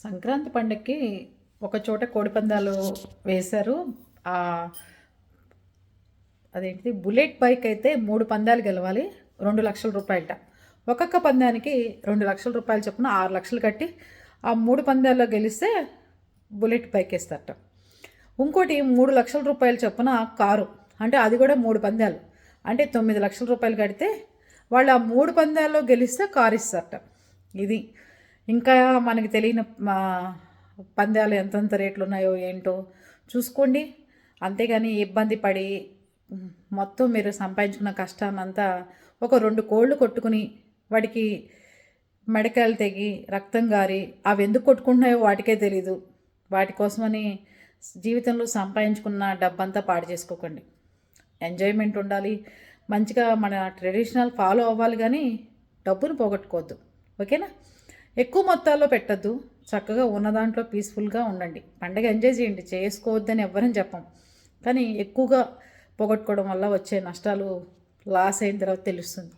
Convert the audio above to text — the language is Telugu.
సంక్రాంతి పండక్కి ఒక చోట కోడిపందాలు వేశారు. అదేంటిది? బుల్లెట్ బైక్ అయితే మూడు పందాలు గెలవాలి రెండు లక్షల రూపాయలట. ఒక్కొక్క పందానికి రెండు లక్షల రూపాయలు చొప్పున ఆరు లక్షలు కట్టి ఆ మూడు పందాల్లో గెలిస్తే బుల్లెట్ బైక్ వేస్తారట. ఇంకోటి మూడు లక్షల రూపాయలు చొప్పున కారు అంటే అది కూడా మూడు పందాలు అంటే తొమ్మిది లక్షల రూపాయలు కడితే వాళ్ళు ఆ మూడు పందాల్లో గెలిస్తే కారు ఇస్తారట. ఇది ఇంకా మనకి తెలియని మా పందాలు ఎంతెంత రేట్లు ఉన్నాయో ఏంటో చూసుకోండి. అంతేగాని ఇబ్బంది పడి మొత్తం మీరు సంపాదించుకున్న కష్టాన్నంతా ఒక రెండు కోళ్ళు కొట్టుకుని వాడికి మెడకాయలు తెగి రక్తం గారి అవి ఎందుకు కొట్టుకుంటున్నాయో వాటికే తెలీదు. వాటి కోసమని జీవితంలో సంపాదించుకున్న డబ్బంతా పాడు చేసుకోకండి. ఎంజాయ్మెంట్ ఉండాలి. మంచిగా మన ట్రెడిషనల్ ఫాలో అవ్వాలి కానీ డబ్బును పోగొట్టుకోవద్దు. ఓకేనా? ఎక్కువ మొత్తాల్లో పెట్టద్దు. చక్కగా ఉన్న దాంట్లో పీస్ఫుల్గా ఉండండి. పండగ ఎంజాయ్ చేయండి. చేసుకోవద్దని ఎవ్వరని చెప్పం. కానీ ఎక్కువగా పోగొట్టుకోవడం వల్ల వచ్చే నష్టాలు లాస్ అయిన తర్వాత తెలుస్తుంది.